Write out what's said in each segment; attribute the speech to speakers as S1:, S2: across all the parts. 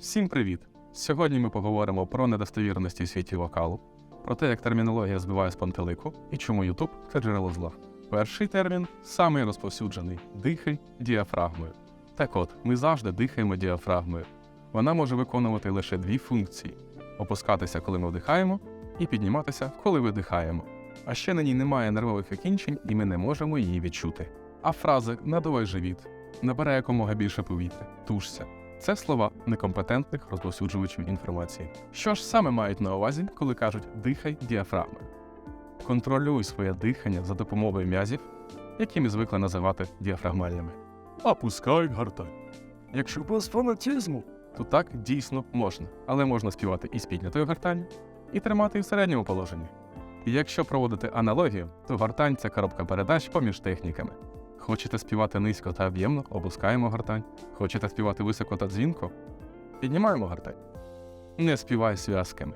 S1: Всім привіт! Сьогодні ми поговоримо про недостовірності у світі вокалу, про те, як термінологія збиває з пантелику і чому YouTube – це джерело зла. Перший термін самий розповсюджений дихай діафрагмою. Так от, ми завжди дихаємо діафрагмою. Вона може виконувати лише дві функції: опускатися, коли ми вдихаємо, і підніматися, коли видихаємо. А ще на ній немає нервових окінчень, і ми не можемо її відчути. А фрази надувай живіт, набирай якомога більше повітря, тушся. Це слова некомпетентних розповсюджувачів інформації. Що ж саме мають на увазі, коли кажуть дихай діафрагмою? Контролюй своє дихання за допомогою м'язів, які ми звикли називати діафрагмальними. Опускай гортань. Якщо без фанатизму, то так дійсно можна, але можна співати і з піднятою гортанню, і тримати і в середньому положенні. І якщо проводити аналогію, то гортань це коробка передач поміж техніками. Хочете співати низько та об'ємно, опускаємо гортань. Хочете співати високо та дзвінко, піднімаємо гортань. Не співай зв'язками.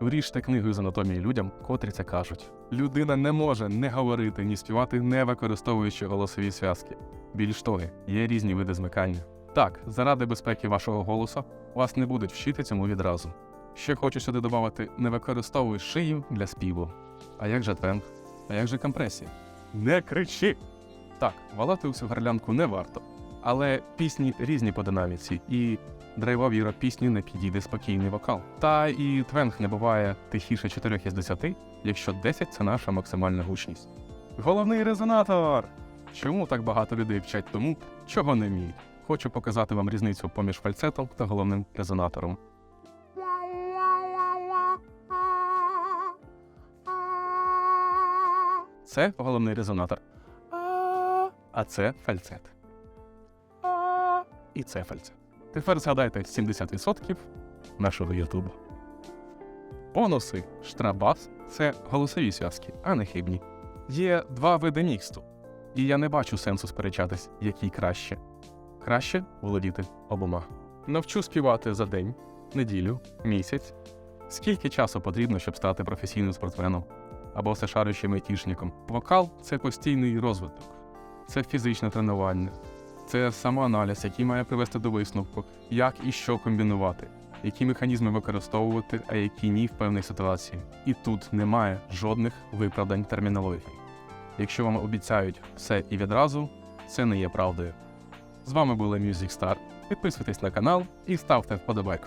S1: Вріжте книгу з анатомії людям, котрі це кажуть. Людина не може не говорити, ні співати, не використовуючи голосові зв'язки. Більш того, є різні види змикання. Так, заради безпеки вашого голосу вас не будуть вчити цьому відразу. Ще хочу сюди додати: не використовуй шию для співу. А як же темп? А як же компресія? Не кричи! Так, валати усю горлянку не варто. Але пісні різні по динаміці, і драйвовій рок пісні не підійде спокійний вокал. Та і твенг не буває тихіше 4 із 10, якщо 10 це наша максимальна гучність. Головний резонатор! Чому так багато людей вчать тому, чого не вміють? Хочу показати вам різницю поміж фальцетом та головним резонатором. Це головний резонатор. А це фальцет. І це фальцет. Тепер згадайте 70% нашого Ютубу. Бонуси штрабас це голосові зв'язки, а не хибні. Є два види міксту, і я не бачу сенсу сперечатись, який краще. Краще володіти обома. Навчу співати за день, неділю, місяць. Скільки часу потрібно, щоб стати професійним спортсменом або всешарючим айтішником? Вокал це постійний розвиток, це фізичне тренування, це самоаналіз, який має привести до висновку, як і що комбінувати, які механізми використовувати, а які ні в певних ситуаціях. І тут немає жодних виправдань термінології. Якщо вам обіцяють все і відразу, це не є правдою. З вами була Music Star. Підписуйтесь на канал і ставте вподобайку.